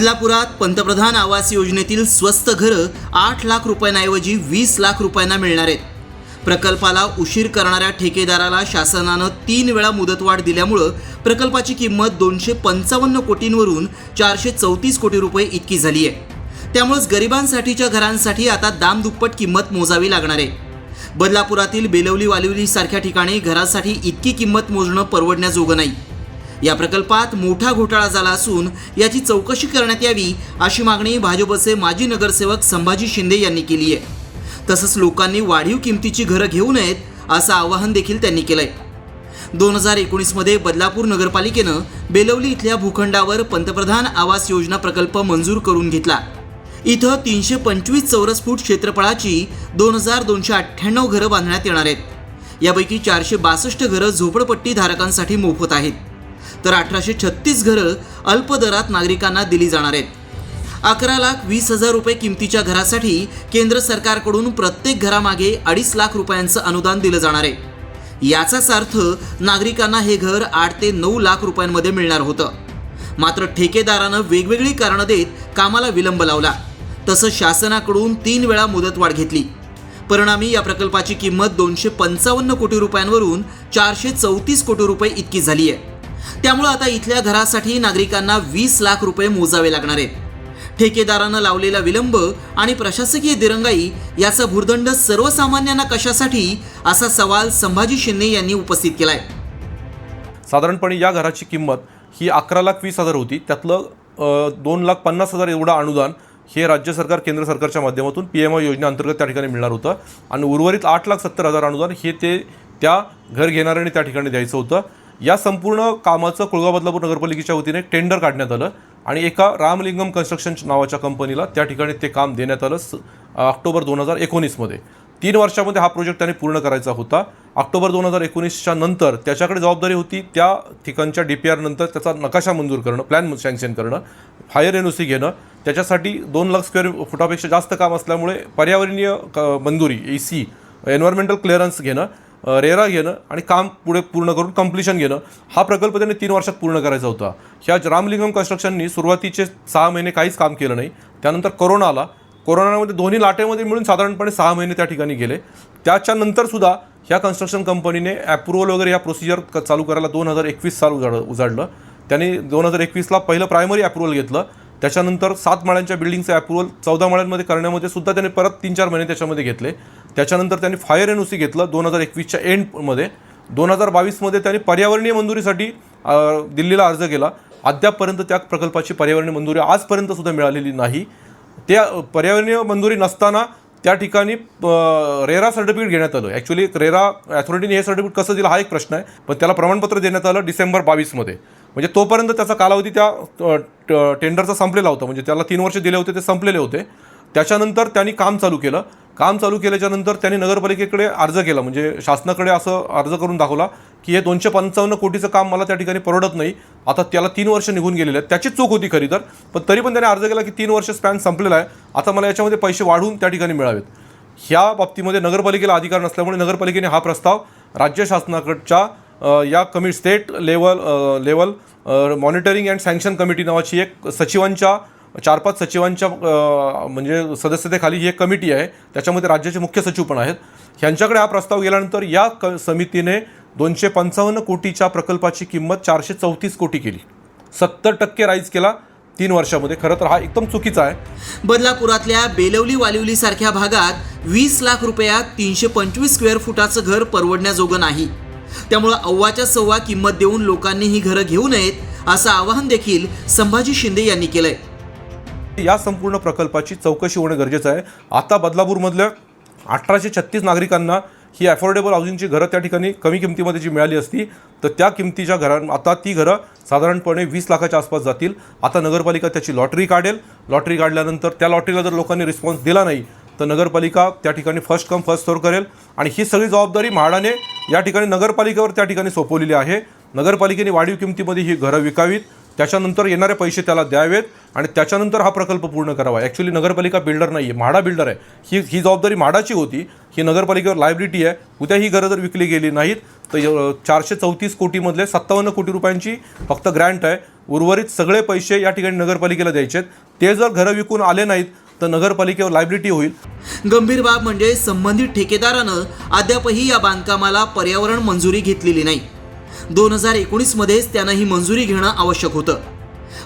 बदलापुरात पंतप्रधान आवास योजनेतील स्वस्त घरं आठ लाख रुपयांऐवजी वीस लाख रुपयांना मिळणार आहेत. प्रकल्पाला उशीर करणाऱ्या ठेकेदाराला शासनानं तीन वेळा मुदतवाढ दिल्यामुळं प्रकल्पाची किंमत दोनशे पंचावन्न कोटींवरून चारशे चौतीस कोटी रुपये इतकी झाली आहे. त्यामुळंच गरिबांसाठीच्या घरांसाठी आता दामदुप्पट किंमत मोजावी लागणार आहे. बदलापुरातील बेलवली वालिवली सारख्या ठिकाणी घरासाठी इतकी किंमत मोजणं परवडण्याजोगं नाही. या प्रकल्पात मोठा घोटाळा झाला असून याची चौकशी करण्यात यावी अशी मागणी भाजपचे माजी नगरसेवक संभाजी शिंदे यांनी केली आहे. तसंच लोकांनी वाढीव किमतीची घरं घेऊ नयेत असं आवाहन देखील त्यांनी केलंय. दोन हजार एकोणीसमध्ये बदलापूर नगरपालिकेनं बेलवली इथल्या भूखंडावर पंतप्रधान आवास योजना प्रकल्प मंजूर करून घेतला. इथं तीनशे पंचवीस चौरस फूट क्षेत्रफळाची दोन हजार दोनशे अठ्ठ्याण्णव घरं बांधण्यात येणार आहेत. यापैकी चारशे बासष्ट घरं झोपडपट्टी धारकांसाठी मोफत आहेत. तर अठराशे छत्तीस घरं अल्प दरात नागरिकांना दिली जाणार आहेत. अकरा लाख वीस हजार रुपये किमतीच्या घरासाठी केंद्र सरकारकडून प्रत्येक घरामागे अडीच लाख रुपयांचं अनुदान दिलं जाणार आहे. याचाच अर्थ नागरिकांना हे घर आठ ते नऊ लाख रुपयांमध्ये मिळणार होतं. मात्र ठेकेदारानं वेगवेगळी कारणं देत कामाला विलंब लावला. तसं शासनाकडून तीन वेळा मुदतवाढ घेतली. परिणामी या प्रकल्पाची किंमत दोनशे पंचावन्न कोटी रुपयांवरून चारशे चौतीस कोटी रुपये इतकी झाली आहे त्यामुळं आता इथल्या घरासाठी नागरिकांना वीस लाख रुपये मोजावे लागणार आहेत. ठेकेदारानं लावलेला विलंब आणि प्रशासकीय दिरंगाई याचा भूर्दंड सर्वसामान्यांना कशासाठी असा सवाल संभाजी शिंदे यांनी उपस्थित केलाय. साधारणपणे या घराची किंमत ही अकरा लाख वीस हजार होती. त्यातलं दोन लाख पन्नास हजार एवढं अनुदान हे राज्य सरकार केंद्र सरकारच्या माध्यमातून पी एम आय योजनेअंतर्गत त्या ठिकाणी मिळणार होतं. आणि उर्वरित आठ लाख सत्तर हजार अनुदान हे ते त्या घर घेणाऱ्याने त्या ठिकाणी द्यायचं होतं. या संपूर्ण कामाचं कुळगाव बदलापूर नगरपालिकेच्या वतीने टेंडर काढण्यात आलं आणि एका रामलिंगम कन्स्ट्रक्शन नावाच्या कंपनीला त्या ठिकाणी ते काम देण्यात आलं स ऑक्टोबर दोन हजार एकोणीसमध्ये. तीन वर्षामध्ये हा प्रोजेक्ट त्याने पूर्ण करायचा होता. ऑक्टोबर दोन हजार एकोणीसच्या नंतर त्याच्याकडे जबाबदारी होती त्या ठिकाणच्या डी पी आरनंतर त्याचा नकाशा मंजूर करणं प्लॅन सँक्शन करणं फायर एन ओ सी घेणं. त्याच्यासाठी दोन लाख स्क्वेअर फुटापेक्षा जास्त काम असल्यामुळे पर्यावरणीय क- मंजुरी ए सी एन्व्हायरमेंटल क्लिअरन्स घेणं. रेरा घेणं आणि काम पुढे पूर्ण करून कम्प्लिशन घेणं. हा प्रकल्प त्यांनी तीन वर्षात पूर्ण करायचा होता. ह्या रामलिंगम कन्स्ट्रक्शननी सुरुवातीचे सहा महिने काहीच काम केलं नाही. त्यानंतर कोरोना आला. कोरोनामध्ये दोन्ही लाटेमध्ये मिळून साधारणपणे सहा महिने त्या ठिकाणी गेले. त्याच्यानंतरसुद्धा ह्या कन्स्ट्रक्शन कंपनीने अप्रुव्हल वगैरे या प्रोसिजर क- चालू करायला दोन हजार एकवीस साल उजाड उजाडलं. त्यांनी दोन हजार एकवीसला पहिलं प्रायमरी अप्रुव्हल घेतलं. त्याच्यानंतर सात माळ्यांच्या बिल्डिंगचं अप्रुव्हल चौदा माळ्यांमध्ये करण्यामध्ये सुद्धा त्याने परत तीन चार महिने त्याच्यामध्ये घेतले. त्याच्यानंतर त्यांनी फायर एन ओ सी घेतलं दोन हजार एकवीसच्या एंडमध्ये दोन हजार बावीसमध्ये त्यांनी पर्यावरणीय मंजुरीसाठी दिल्लीला अर्ज केला. अद्यापपर्यंत त्या प्रकल्पाची पर्यावरणीय मंजुरी आजपर्यंत सुद्धा मिळालेली नाही. त्या पर्यावरणीय मंजुरी नसताना त्या ठिकाणी रेरा सर्टिफिकेट घेण्यात आलं. ॲक्च्युली रेरा ॲथॉरिटीने हे सर्टिफिकेट कसं दिलं हा एक प्रश्न आहे. पण त्याला प्रमाणपत्र देण्यात आलं डिसेंबर बावीसमध्ये. म्हणजे तोपर्यंत त्याचा कालावधी त्या टेंडरचा संपलेला होता. म्हणजे त्याला तीन वर्ष दिले होते ते संपलेले होते. त्याच्यानंतर त्यांनी काम चालू केलं. काम चालू केल्याच्यानंतर त्यांनी नगरपालिकेकडे अर्ज केला. म्हणजे शासनाकडे असं अर्ज करून दाखवला की हे दोनशे पंचावन्न कोटीचं काम मला त्या ठिकाणी परवडत नाही. आता त्याला तीन वर्ष निघून गेलेले आहेत. त्याची चूक होती खरी तर. पण तरी पण त्याने अर्ज केला की तीन वर्ष स्पॅन संपलेला आहे. आता मला याच्यामध्ये पैसे वाढवून त्या ठिकाणी मिळावेत. ह्या बाबतीमध्ये नगरपालिकेला अधिकार नसल्यामुळे नगरपालिकेने हा प्रस्ताव राज्य शासनाकडच्या या कमी state level level monitoring and sanction committee नावाची एक सचिवांच्या चार पाच सचिवांच्या म्हणजे सदस्यतेखाली ही एक कमिटी आहे. त्याच्यामध्ये राज्याचे मुख्य सचिव पण आहेत. ह्यांच्याकडे हा प्रस्ताव गेल्यानंतर या क समितीने दोनशे पंचावन्न कोटीच्या प्रकल्पाची किंमत चारशे चौतीस कोटी केली. सत्तर टक्के राईज केला तीन वर्षामध्ये. खरं तर हा एकदम चुकीचा आहे. बदलापुरातल्या बेलवली वालिवली सारख्या भागात वीस लाख रुपयात तीनशे पंचवीस स्क्वेअर फुटाचं घर परवडण्याजोगं नाही. त्यामुळं अव्वाच्या सव्वा किंमत देऊन लोकांनी ही घरं घेऊ नयेत असं आवाहन देखील संभाजी शिंदे यांनी केलंय. या संपूर्ण प्रकल्पाची चौकशी होणं गरजेचं आहे. आता बदलापूरमधल्या अठराशे छत्तीस नागरिकांना ही अफोर्डेबल हाऊसिंगची घरं त्या ठिकाणी कमी किमतीमध्ये जी मिळाली असती तर त्या किमतीच्या घरां आता ती घरं साधारणपणे वीस लाखाच्या आसपास जातील. आता नगरपालिका त्याची लॉटरी काढेल. लॉटरी काढल्यानंतर त्या लॉटरीला जर लोकांनी रिस्पॉन्स दिला नाही तर नगरपालिका त्या ठिकाणी फर्स्ट कम फर्स्ट सर्व करेल. आणि ही सगळी जबाबदारी म्हाडाने या ठिकाणी नगरपालिकेवर त्या ठिकाणी सोपवलेली आहे. नगरपालिकेने वाढीव किमतीमध्ये ही घरं विकावीत. त्याच्यानंतर येणारे पैसे त्याला द्यावेत. आणि त्याच्यानंतर हा प्रकल्प पूर्ण करावा. ॲक्च्युली नगरपालिका बिल्डर नाही आहे म्हाडा बिल्डर आहे. ही ही जबाबदारी म्हाडाची होती. ही नगरपालिकेवर लायबिलिटी आहे. उद्या ही घरं जर विकली गेली नाहीत तर चारशे चौतीस कोटीमधले सत्तावन्न कोटी रुपयांची फक्त ग्रँट आहे. उर्वरित सगळे पैसे या ठिकाणी नगरपालिकेला द्यायचे आहेत ते जर घरं विकून आले नाहीत तर नगरपालिकेवर लायबिलिटी होईल. गंभीर बाब म्हणजे संबंधित ठेकेदारानं अद्यापही या बांधकामाला पर्यावरण मंजुरी घेतलेली नाही. दोन हजार एकोणीसमध्येच त्यानं ही मंजुरी घेणं आवश्यक होतं.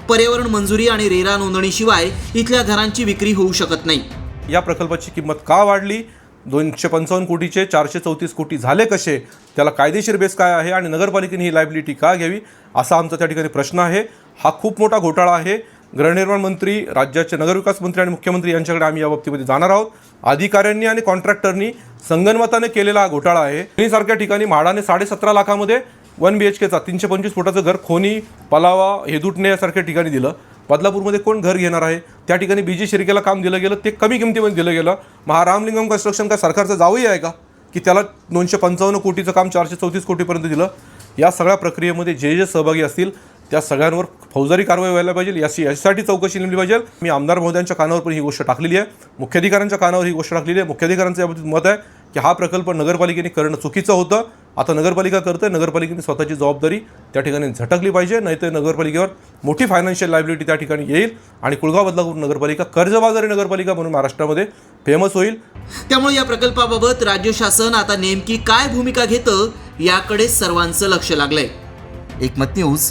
पर्यावरण मंजुरी आणि रेरा नोंदणीशिवाय इथल्या घरांची विक्री होऊ शकत नाही. या प्रकल्पाची किंमत का वाढली? दोनशे पंचावन्न कोटीचे चारशे चौतीस कोटी झाले कसे? त्याला कायदेशीर बेस काय आहे? आणि नगरपालिकेने ही लायबिलिटी का घ्यावी? असा आमचा त्या ठिकाणी प्रश्न आहे. हा खूप मोठा घोटाळा आहे. गृहनिर्माण मंत्री राज्याचे नगरविकास मंत्री आणि मुख्यमंत्री यांच्याकडे आम्ही या बाबतीमध्ये जाणार आहोत. अधिकाऱ्यांनी आणि कॉन्ट्रॅक्टरनी संगनमताने केलेला हा घोटाळा आहे. सारख्या ठिकाणी म्हाडाने साडेसतरा लाखामध्ये वन बी एच केचा तीनशे पंचवीस फुटाचं घर खोनी पलावा हेदुटणे यासारख्या ठिकाणी दिलं. बदलापूरमध्ये कोण घर घेणार आहे? त्या ठिकाणी बीजी शिर्केला काम दिलं गेलं ते कमी किमतीमध्ये दिलं गेलं. महारामलिंगम कन्स्ट्रक्शन काय सरकारचं जावंही आहे का? की त्याला दोनशे पंचावन्न कोटीचं काम चारशे चौतीस कोटीपर्यंत दिलं. या सगळ्या प्रक्रियेमध्ये जे जे सहभागी असतील त्या सगळ्यांवर फौजदारी कारवाई व्हायला पाहिजे. याची यासाठी चौकशी नेमली पाहिजे. मी आमदार महोदयांच्या कानावर पण ही गोष्ट टाकलेली आहे. मुख्याधिकाऱ्यांच्या कानावर ही गोष्ट टाकलेली आहे. मुख्याधिकाऱ्यांचं याबाबतीत मत आहे की हा प्रकल्प नगरपालिकेने करणं चुकीचं होतं. आता नगरपालिका करते नगरपालिकेने स्वतःची जबाबदारी त्या ठिकाणी झटकली पाहिजे. नाहीतर नगरपालिकेवर मोठी फायनान्शियल लायबिलिटी त्या ठिकाणी येईल आणि कुळगाव बदलापूर नगरपालिका कर्जबाजारी नगरपालिका म्हणून महाराष्ट्रामध्ये फेमस होईल. त्यामुळे या प्रकल्पाबाबत राज्य शासन आता नेमकी काय भूमिका घेतं याकडे सर्वांचं लक्ष लागलंय. एकमत न्यूज